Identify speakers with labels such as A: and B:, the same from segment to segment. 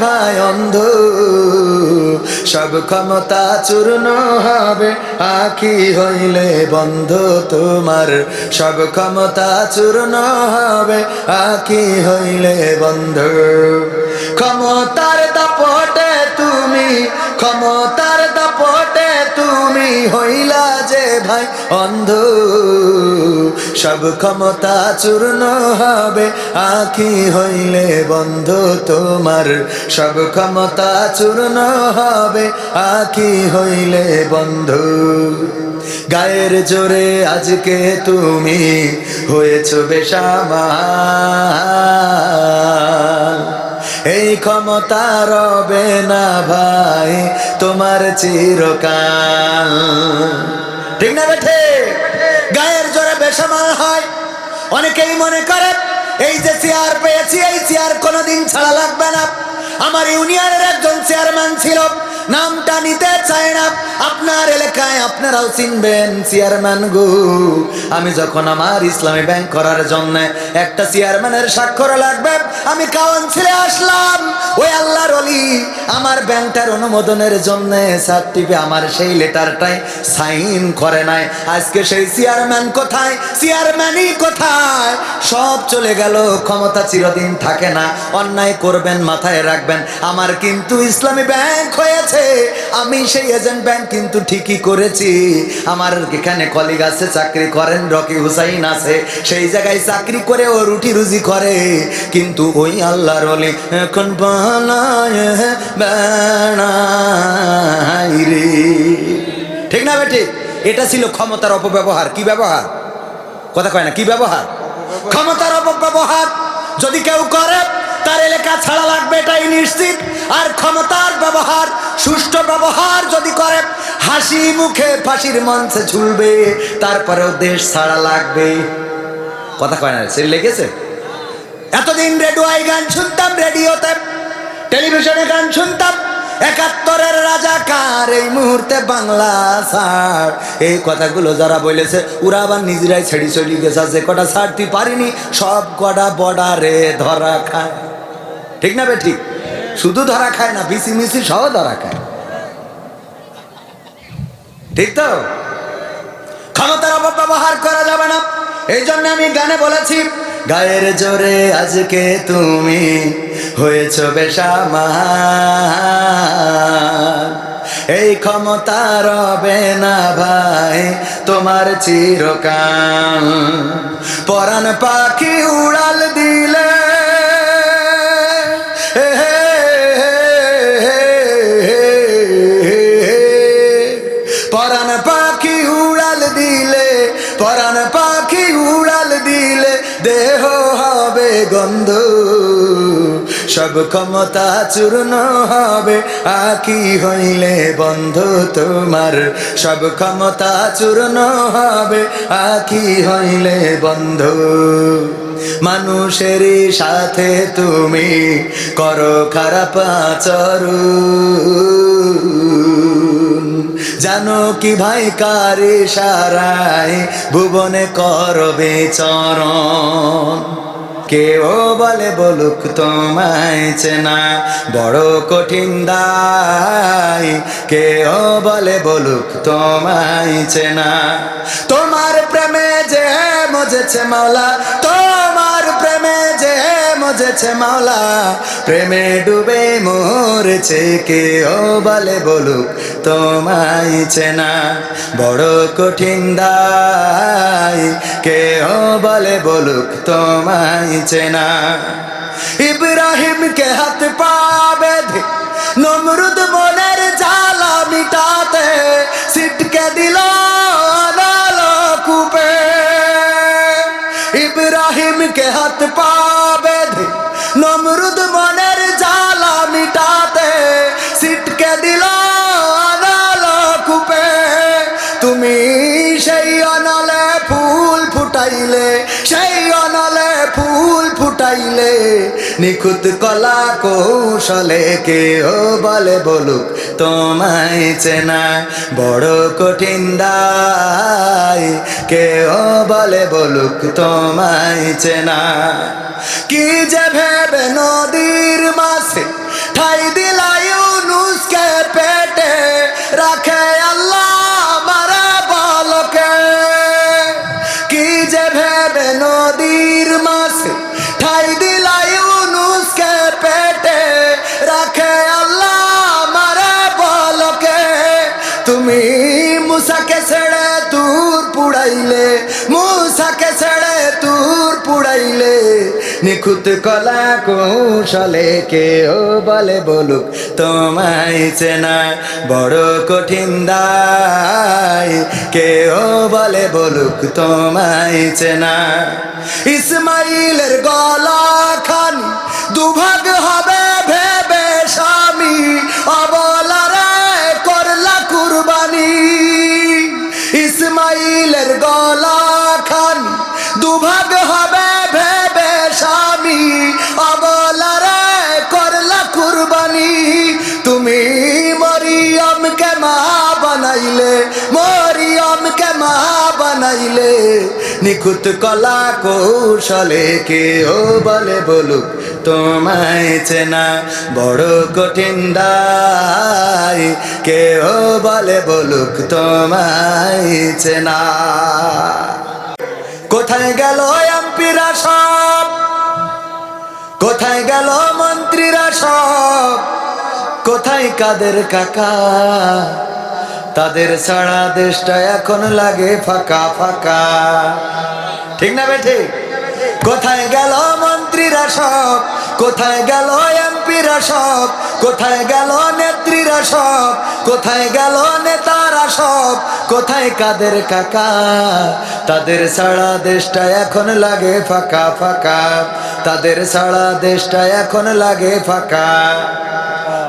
A: ভাই অন্ধ। সব ক্ষমতা চূর্ণ হবে, আখি হইলে বন্ধ তোমার। সব ক্ষমতা চূর্ণ হবে, আখি হইলে বন্ধ। ক্ষমতার দাপটে তুমি, ক্ষমতার দাপটে তুমি হইলা যে ভাই অন্ধ। সব ক্ষমতা চূর্ণ হবে। আখি হইলে বন্ধু তোমার। সব ক্ষমতা চূর্ণ হবে। আখি হইলে বন্ধু। গায়ের জোরে আজকে তুমি হয়েছ বেশামা এই ক্ষমতা রবে না ভাই তোমার চিরকাল। ঠিক না বেঠে গায়ের জোরে বেসামাল হয়। অনেকেই মনে করে, এই যে চেয়ার পেয়েছি, এই চেয়ার কোনোদিন ছাড়া লাগবে না। আমার ইউনিয়নের একজন চেয়ারম্যান ছিল নামটা নিতে চায় না। আপনার এলাকায় আপনারাও চিনবেন, চেয়ারম্যান গো। আমি যখন আমার ইসলামী ব্যাংক করার জন্য একটা চেয়ারম্যানের স্বাক্ষর লাগবে, আমি কাউন্সিলে আসলাম। ওই আল্লাহর অলি আমার ব্যাংকটার অনুমোদনের জন্য সার্টিফিকেট আমার সেই লেটারটাই সাইন করে নাই। আজকে সেই চেয়ারম্যান কোথায়? চেয়ারম্যানই কোথায়? সব চলে গেল, ক্ষমতা চিরদিন থাকে না। অন্যায় করবেন, মাথায় রাখবেন। আমার কিন্তু ইসলামী ব্যাংক হয়েছে। আমি সেই এজেন্ট ব্যাংক কিন্তু ঠিকই করেছি। আমার এখানে কলিগ আছে, চাকরি করেন, রকি হুসাইন আছে। সেই জায়গায় চাকরি করে ও রুটি রুজি করে। কিন্তু ওই আল্লাহর অলি এখন রে। ঠিক না বেটি? এটা ছিল ক্ষমতার অপব্যবহার। কি ব্যবহার? কথা কয় না, কি ব্যবহার? ক্ষমতার অপব্যবহার যদি কেউ করে, তার এলাকা ছাড়া লাগবে এটাই নিশ্চিত। আর ক্ষমতার ব্যবহার, সুষ্ঠু ব্যবহার যদি করে, হাসি মুখে ফাঁসির মঞ্চে ঝুলবে, তারপরেও দেশ ছাড়া লাগবে। কথা কয় না সে লেগেছে? এতদিন রেডিওয় গান শুনতাম, রেডিওতে টেলিভিশনে গান শুনতাম একাত্তরের রাজাকার এই মুহূর্তে বাংলা ছাড় এই কথাগুলো যারা বলেছে, ওরা আবার নিজেরাই ছেড়ে চলে গেছে। যে কটা ছাড়তে পারিনি, সব কটা বর্ডারে ধরা খায়। ঠিক না বে ঠিক শুধু ধরা খায় না বিসি মিসি সহ ধরা খায়। ঠিক তো? ক্ষমতার অপব্যবহার করা যাবে না। এই জন্য আমি গানে বলেছি, গায়ের জোরে আজকে তুমি হয়েছ বেশামা এই ক্ষমতা রবে না ভাই, তোমার চিরকাল। পরান পাখি উড়াল দিলে হবে গন্ধ সব ক্ষমতা চূর্ণ হবে, আকি হইলে বন্ধ তোমার। সব ক্ষমতা চূর্ণ হবে, আকি হইলে বন্ধ। মানুষের সাথে তুমি করো খারাপ আচরণ। জানো কি ভাই কারে সারায় ভুবনে করবে চরণ। কেউ বলে বলুক তোমায় চেনা, বড় কঠিন দায়। কেউ বলে বলুক তোমায় চেনা। তোমার প্রেমে যে মজেছে মাওলা যে মজেছে মাওলা, প্রেমে ডুবে মরেছে কেউ বলে বলুক তোমায় চেনা। বড় কঠিন দায় কেউ বলে বলুক তোমায় চেনা। ইব্রাহিমকে হাত পা বেঁধে নমরুদ মনের জ্বালা মিটাতে সিটকে দিল কূপে। ইব্রাহিমকে হাত পা নিখুঁত কলা কৌশলে কেউ বলে বলুক, তোমায় চেনা বড় কঠিন দায়। কেউ বলে বলুক, তোমায় চেনা। কি যে ভেবে নদীর মাসে ঠাই নিখুঁত কলা কৌশলে কেউ বলে বলুক, তোমায় চেনা বড় কঠিন দায়। কেউ বলে বলুক, তোমায় চেনা ইসমাইলের গলা খান মা বানাইলে মরিয়মকে মা বানাইলে? নিখুঁত কলা কৌশলে কেউ বলে বলুক, তোমায় চেনা বড় কঠিন দায়। কেউ বলে বলুক, তোমায় চেনা। কোথায় গেল এমপিরা সব? কোথায় গেল মন্ত্রীরা সব? কোথায় কাদের কাকা? তাদের সারা দেশটা এখন লাগে ফাঁকা ফাঁকা। ঠিক না বেঠে কোথায় গেল মন্ত্রীরা সব? কোথায় গেল এমপিরা সব? কোথায় গেল নেত্রীরা সব? কোথায় গেল নেতারা সব? কোথায় কাদের কাকা? তাদের সারা দেশটা এখন লাগে ফাঁকা ফাঁকা। তাদের সারা দেশটা এখন লাগে ফাঁকা।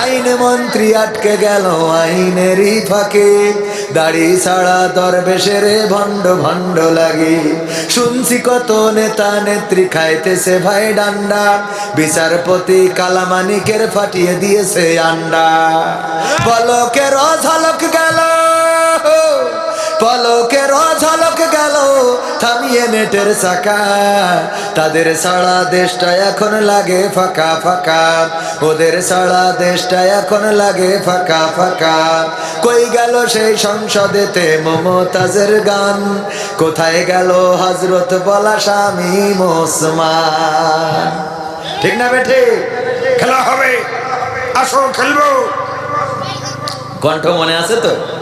A: আইন মন্ত্রী আটকে গেল আইনেরই ফাঁকে। দাড়ি ছাড়া দরবেশের ভণ্ড ভণ্ড লাগে। শুনছি কত নেতা নেত্রী খাইতেছে ভাই ডান্ডা। বিচারপতি কালামানিকের ফাটিয়ে দিয়েছে আন্ডা। পলকের ঝলক গেল, পলকের ঝলক থামিয়ে নেটের চাকা। তাদের সারা দেশটা এখন লাগে ফাঁকা ফাঁকা। ওদের সারা দেশটা এখন লাগে ফাঁকা ফাঁকা। কই গেল সেই সংসদেতে মমতাজের গান? কোথায় গেল হজরত বলা স্বামী মোসমান? ঠিক না বেঠে?
B: খেলা হবে। আসো, খেলব।
A: কণ্ঠ মনে আছে তো?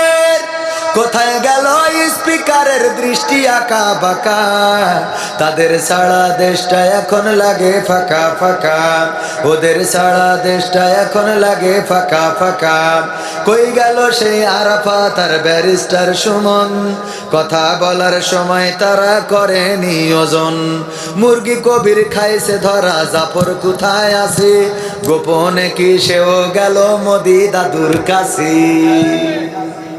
A: কোথায় গেল স্পিকারের দৃষ্টি আঁকা বাঁকা? তাদের সারা দেশটা এখন লাগে ফাঁকা ফাঁকা। ওদের সারা দেশটা এখন লাগে ফাঁকা ফাঁকা। কই গেল সেই আরাফা তার ব্যারিস্টার সুমন? কথা বলার সময় তারা করে নিয়োজন মুরগি কবির খাইছে ধরা, জাফর কোথায় আছে? গোপনে কি সেও গেল মোদি দাদুর কাছে?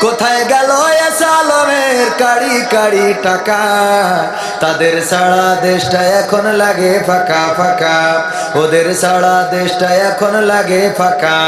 A: কোথায় গেল আলমের কাড়ি কাড়ি টাকা? তাদের সারা দেশটা এখন লাগে ফাঁকা ফাঁকা। ওদের সারা দেশটা এখন লাগে ফাঁকা।